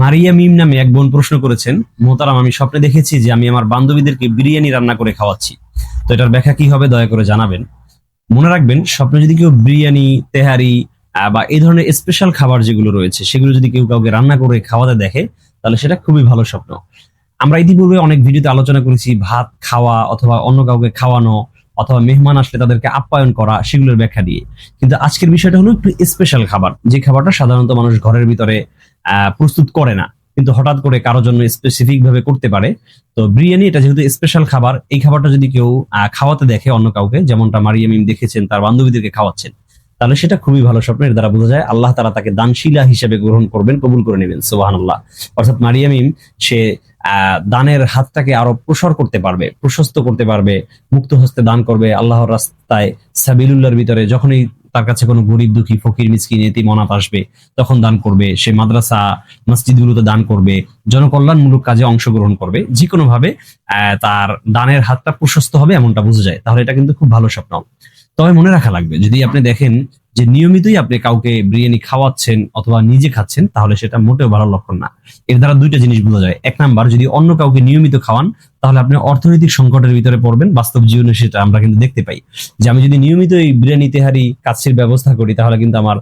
মারিয়া মিম নামে এক বোন প্রশ্ন করেছেন, মোহতারাম, আমি স্বপ্নে দেখেছি যে আমি আমার বান্ধবীদেরকে বিরিয়ানি রান্না করে খাওয়াচ্ছি। তো এটার ব্যাখ্যা কি হবে দয়া করে জানাবেন। মনে রাখবেন, স্বপ্নে যদি কেউ বিরিয়ানি, তেহারি বা এই ধরনের স্পেশাল খাবার যেগুলো রয়েছে, সেগুলো যদি কেউ কাউকে রান্না করে খাওয়াতে দেখে, তাহলে সেটা খুবই ভালো স্বপ্ন। আমরা ইতিপূর্বে অনেক ভিডিওতে আলোচনা করেছি, ভাত খাওয়া অথবা অন্য কাউকে খাওয়ানো অথবা মেহমান আসলে তাদেরকে আপ্যায়ন করা, সেগুলোর ব্যাখ্যা দিয়ে। কিন্তু আজকের বিষয়টা হলো একটু স্পেশাল খাবার। যে খাবারটা সাধারণত মানুষ ঘরের ভিতরে প্রস্তুত করে না। কিন্তু হঠাৎ করে কারোর জন্য স্পেসিফিক ভাবে করতে পারে। তো বিরিয়ানি এটা যেহেতু স্পেশাল খাবার, এই খাবারটা যদি কেউ খাওয়াতে দেখে অন্য কাউকে, যেমনটা মারিয়ামিম দেখেছেন, তার বান্ধবীদেরকে খাওয়াচ্ছেন তাহলে সেটা খুবই ভালো স্বপ্নের দ্বারা বোঝা যায়। আল্লাহ তারা তাকে দানশীলা হিসেবে গ্রহণ করবেন, কবুল করে নেবেন সোহান আল্লাহ অর্থাৎ মারিয়ামিম সে দানের হাতটাকে আরও প্রসার করতে পারবে, প্রশস্ত করতে পারবে, মুক্ত হস্তে দান করবে। আল্লাহর রাস্তায় সাবিলুল্লাহর ভিতরে যখনই তার কাছে কোনো গরিব, দুঃখী, ফকির, মিসকিন, এতিম মনাত আসবে, তখন দান করবে। সে মাদ্রাসা, মসজিদগুলোতে দান করবে, জনকল্যাণমূলক কাজে অংশগ্রহণ করবে। যে ভাবে তার দানের হাতটা প্রশস্ত হবে এমনটা বোঝা যায়। তাহলে এটা কিন্তু খুব ভালো স্বপ্ন। তবে মনে রাখা লাগবে, যদি আপনি দেখেন যে নিয়মিতই আপনি কাউকে বিরিয়ানি খাওয়াচ্ছেন অথবা নিজে খাচ্ছেন, তাহলে সেটা মোটেও ভালো লক্ষণ না। এর দ্বারা দুইটা জিনিস বোঝা যায়। এক নাম্বার, যদি অন্য কাউকে নিয়মিত খাওয়ান, তাহলে আপনি অর্থনৈতিক সংকটের ভিতরে পড়বেন। বাস্তব জীবনে সেটা আমরা কিন্তু দেখতে পাই। যে আমি যদি নিয়মিত এই বিরিয়ানি তেহারি কাছের ব্যবস্থা করি, তাহলে কিন্তু আমার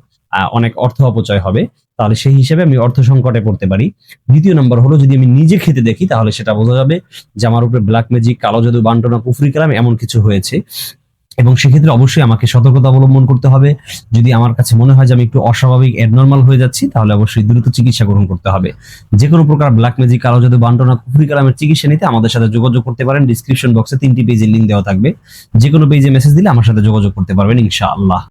অনেক অর্থ অপচয় হবে। তাহলে সেই হিসেবে আমি অর্থ সংকটে পড়তে পারি। দ্বিতীয় নম্বর হলো, যদি আমি নিজে খেতে দেখি, তাহলে সেটা বোঝা যাবে যে আমার উপরে ব্ল্যাক ম্যাজিক কালো জাদু, বান্টনা, কুফরি, কালাম এমন কিছু হয়েছে। এবং সেক্ষেত্রে অবশ্যই আমাকে সতর্কতা অবলম্বন করতে হবে। যদি আমার কাছে মনে হয় যে আমি একটু অস্বাভাবিক অ্যাবনর্মাল হয়ে যাচ্ছি, তাহলে অবশ্যই দ্রুত চিকিৎসা গ্রহণ করতে হবে। যে কোনো প্রকার ব্ল্যাক ম্যাজিক কালো জাদু, বান্টনা, কুফরি কালামের চিকিৎসা নিতে আমাদের সাথে যোগাযোগ করতে পারেন। ডিসক্রিপশন বক্সে তিনটি পেজের লিঙ্ক দেওয়া থাকবে। যে কোনো পেজে মেসেজ দিলে আমার সাথে যোগাযোগ করতে পারবেন, ইনশাআল্লাহ।